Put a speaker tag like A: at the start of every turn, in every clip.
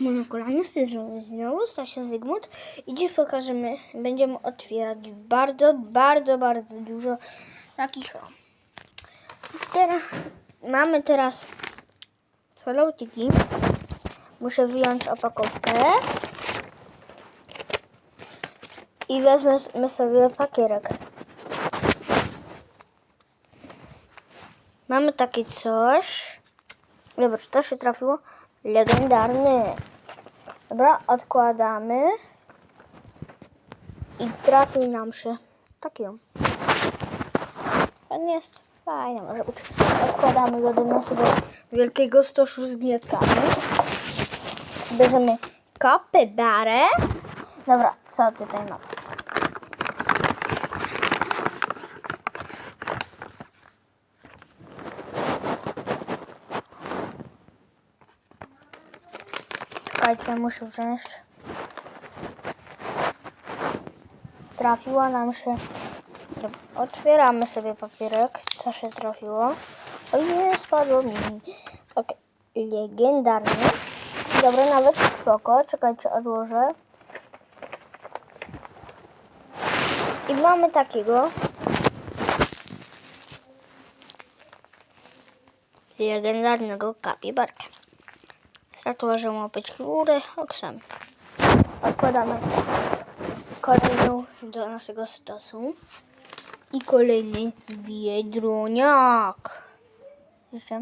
A: monokolany z tej strony znowu Stasia Zygmunt i dziś pokażemy, będziemy otwierać bardzo, bardzo, bardzo dużo takich. Teraz, mamy teraz Kitty. Muszę wyjąć opakowkę i wezmę sobie pakierek. Mamy takie coś. Dobra, czy to się trafiło? Legendarny. Dobra, odkładamy. I trafił nam się taki on. On jest fajny, może być. Odkładamy go do naszego wielkiego stoszu z gnietkami. Bierzemy kapybarę. Dobra, co tutaj mamy? Czekajcie, muszę wziąć. Trafiła nam się. Otwieramy sobie papierek. Co się trafiło? O nie, spadło mi. Ok, legendarny. Dobra, nawet spoko. Czekajcie, odłożę. I mamy takiego. Legendarnego kapibarka. Tatuaże łapać w górę, oksami. Odkładamy kolejną do naszego stosu. I kolejny biedroniak. Jeszcze.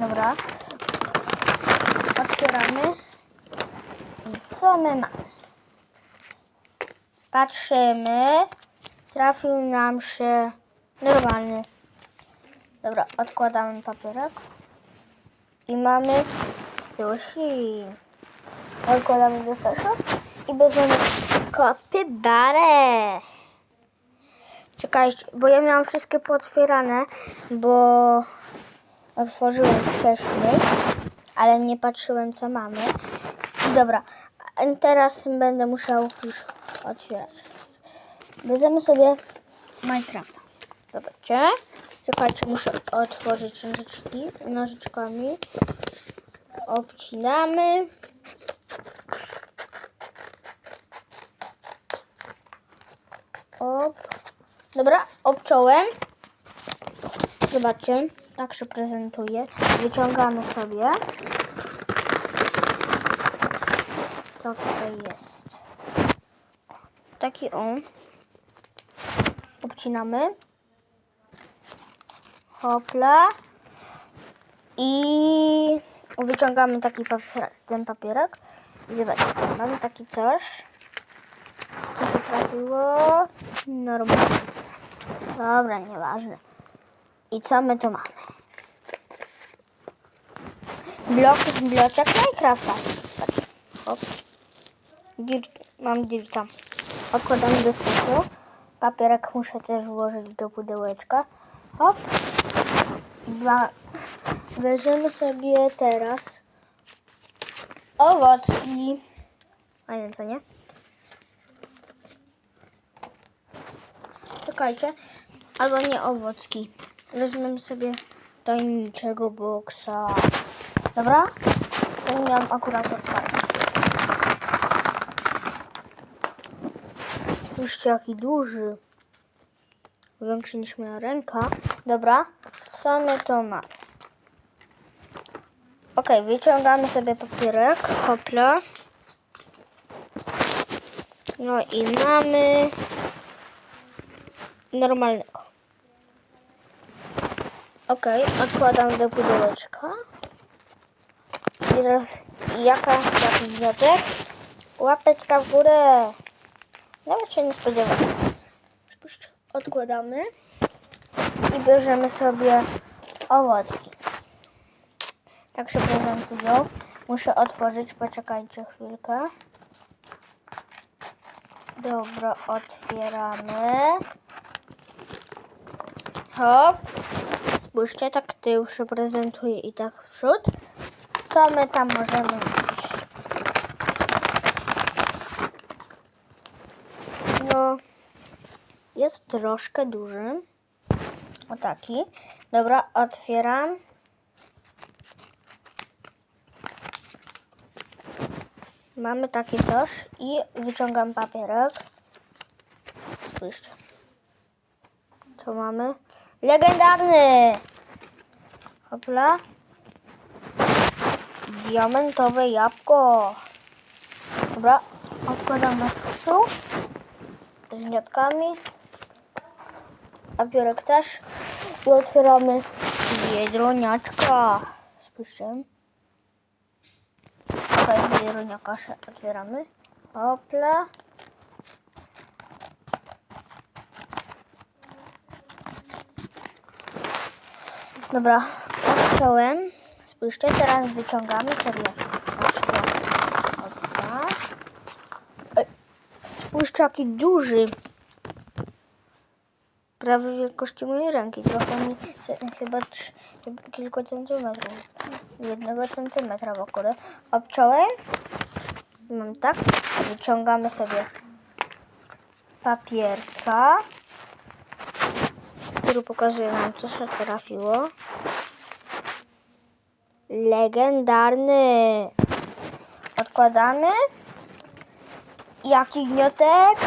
A: Dobra. Otwieramy. I co my mamy? Patrzymy. Trafił nam się normalny. Dobra, odkładamy papierek. I mamy sushi. Odkładamy do soszu i bierzemy kapybarę. Czekajcie, bo ja miałam wszystkie potwierane, bo otworzyłem wcześniej, ale nie patrzyłem co mamy. Dobra, teraz będę musiał już otwierać. Bierzemy sobie Minecrafta. Zobaczcie. Czekajcie, muszę otworzyć nożyczki, nożyczkami. Obcinamy. Op. Dobra, obciąłem. Zobaczcie, tak się prezentuje. Wyciągamy sobie. Co tutaj jest? Taki on. Obcinamy. Hopla. I wyciągamy taki papier, ten papierek. I zobaczcie, mamy taki coś. Co się trafiło? Normalnie. Dobra, nieważne. I co my tu mamy? Blok bloczek Minecrafta. Patrz. Hop. Mam dirta. Odkładamy do stosu. Papierek muszę też włożyć do pudełeczka. Hop. Dwa. Weźmiemy sobie teraz owocki. Fajne, co nie? Czekajcie. Albo nie owocki. Weźmiemy sobie tajemniczego boksa. Dobra? Ten miałam akurat otwarty. Spójrzcie jaki duży. Większy niż moja ręka. Dobra. Co my to mamy? Ok, wyciągamy sobie papierek. Hopla. No i mamy normalnego. Ok, odkładam do pudełeczka. I teraz jaka taki wniosek? Łapeczka w górę. Nawet się nie. Spójrzcie, odkładamy i bierzemy sobie owocki. Tak się prezentują. Muszę otworzyć, poczekajcie chwilkę. Dobra, otwieramy. Hop. Spójrzcie, tak tył się prezentuje i tak przód. Co my tam możemy mieć? No, jest troszkę duży. O taki. Dobra, otwieram. Mamy takie coś i wyciągam papierek. Spójrzcie. Co mamy? Legendarny! Hopla. Diamentowe jabłko. Dobra, odkładamy tu z gniotkami. Papierek też. I otwieramy biedroniaczka. Spójrzcie. Okej, biedroniaka otwieramy. Hopla. Dobra, odciąłem. Spójrzcie, teraz wyciągamy. Ej, Spójrzcie, jaki duży. Prawie wielkości mojej ręki. Trochę mi chyba trz- kilku centymetrów. Jednego centymetra w ogóle. Obciąłem. Mam tak. Wyciągamy sobie papierka, który pokazuje nam, co się trafiło. Legendarny. Odkładamy. Jaki gniotek?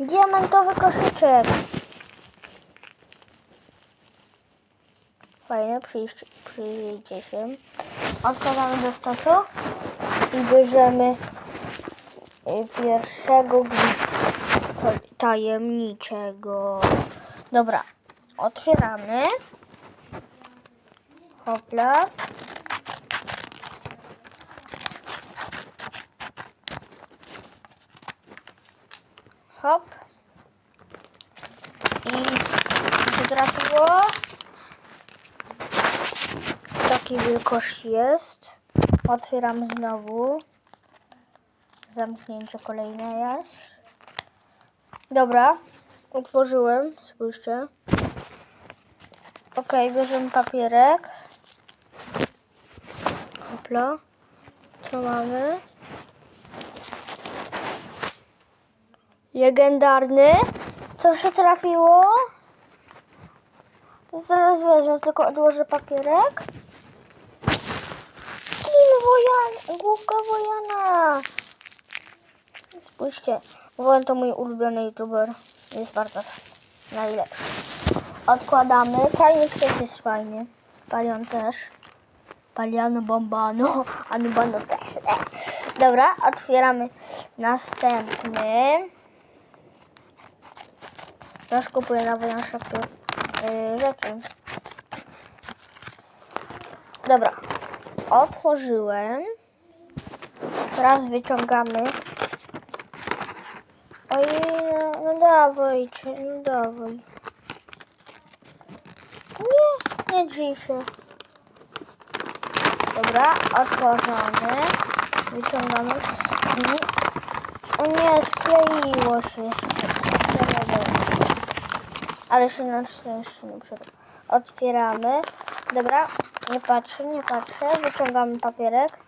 A: Diamentowy koszyczek. Fajne, przyjdzie się. Odkładamy do stosu i bierzemy y, pierwszego tajemniczego. Dobra, otwieramy. Hopla. Hop. I co trafiło? Takiej wielkości jest. Otwieram znowu. Zamknięcie kolejne jest. Dobra, otworzyłem. Spójrzcie. Ok, bierzemy papierek. Hopla. Co mamy? Legendarny. Co się trafiło? Zaraz wezmę, tylko odłożę papierek. Skin Wojan, główka Wojana. Spójrzcie, Wojan to mój ulubiony youtuber. Jest bardzo najlepszy. Odkładamy. Fajnik też jest fajny. Palion też. Paliano bombano, anubano też. Dobra, otwieramy następny. Też kupuję na Shopie yy, rzeczy. Dobra, otworzyłem. Teraz wyciągamy. Oj, no, no dawajcie, no dawaj. Nie, nie drzyj się. Dobra, otworzony. Wyciągamy i... O nie, skleiło się. Ale się na szczęście nie przed. Otwieramy. Dobra, nie patrzę, nie patrzę. Wyciągamy papierek.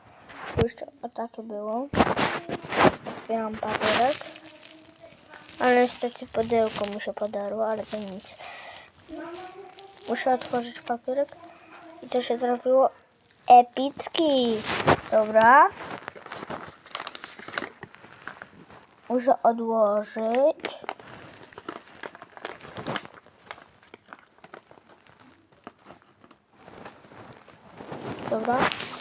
A: Spójrzcie, o takie było. Otwieram papierek. Ale niestety pudełko mi się podarło, ale to nic. Muszę otworzyć papierek. I to się trafiło epicki. Dobra. Muszę odłożyć. Dobra.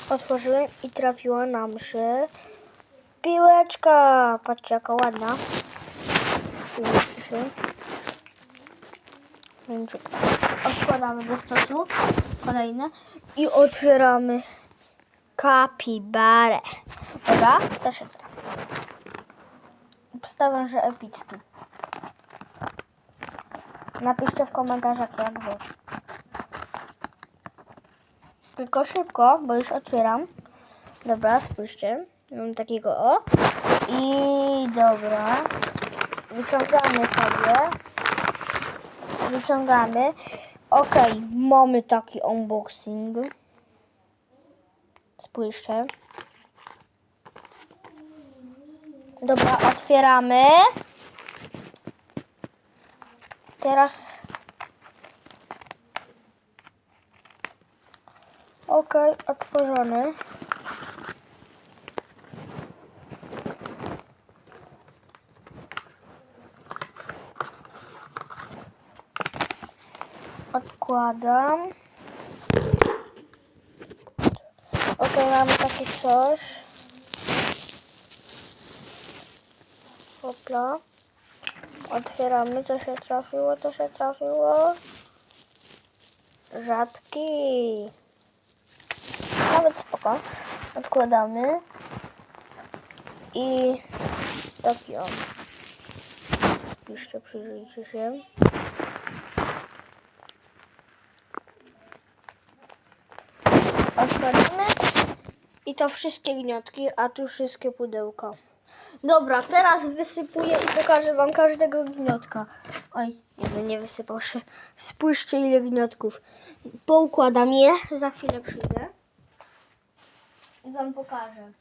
A: Otworzyłem i trafiła nam się piłeczka. Patrzcie jaka ładna. Będzie odkładamy do stosu. Kolejne. I otwieramy kapibarę. Dobra, to się trafi. Obstawiam, że epicki. Napiszcie w komentarzach jak wy. Tylko szybko, bo już otwieram. Dobra, spójrzcie. Mam takiego o. I dobra. Wyciągamy sobie. Wyciągamy. Ok, mamy taki unboxing. Spójrzcie. Dobra, otwieramy. Teraz. Ok, otworzony. Odkładam. Ok, mamy takie coś. Hopla. Otwieramy, co się trafiło, co się trafiło. Rzadki. Odkładamy. I taki on. Jeszcze przyjrzyjcie się. Odkładamy. I to wszystkie gniotki, a tu wszystkie pudełka. Dobra, teraz wysypuję i pokażę wam każdego gniotka. Oj, jeden nie wysypał się. Spójrzcie ile gniotków. Poukładam je, za chwilę przyjdę. Wam pokażę.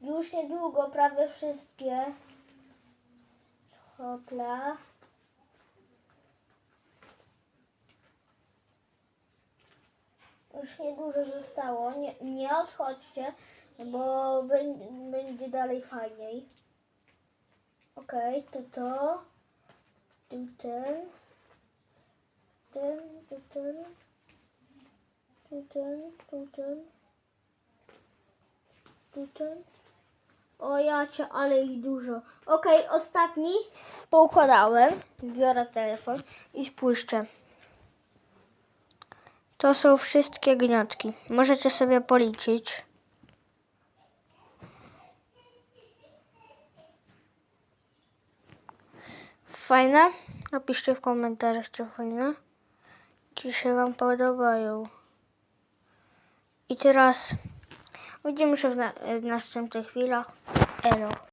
A: Już niedługo prawie wszystkie. Hopla. Już niedużo zostało. Nie, nie odchodźcie, bo będzie, będzie dalej fajniej. Okej, to to. Tu ten. Ten, tu ten. Tu ten, tu ten. Ten. O ale ich dużo. Okej, ostatni poukładałem. Biorę telefon i spójrzcie. To są wszystkie gniotki. Możecie sobie policzyć. Fajne? Napiszcie w komentarzach, czy fajne. Czy się Wam podobają. I teraz widzimy się w, na- w następnych chwilach. Elo.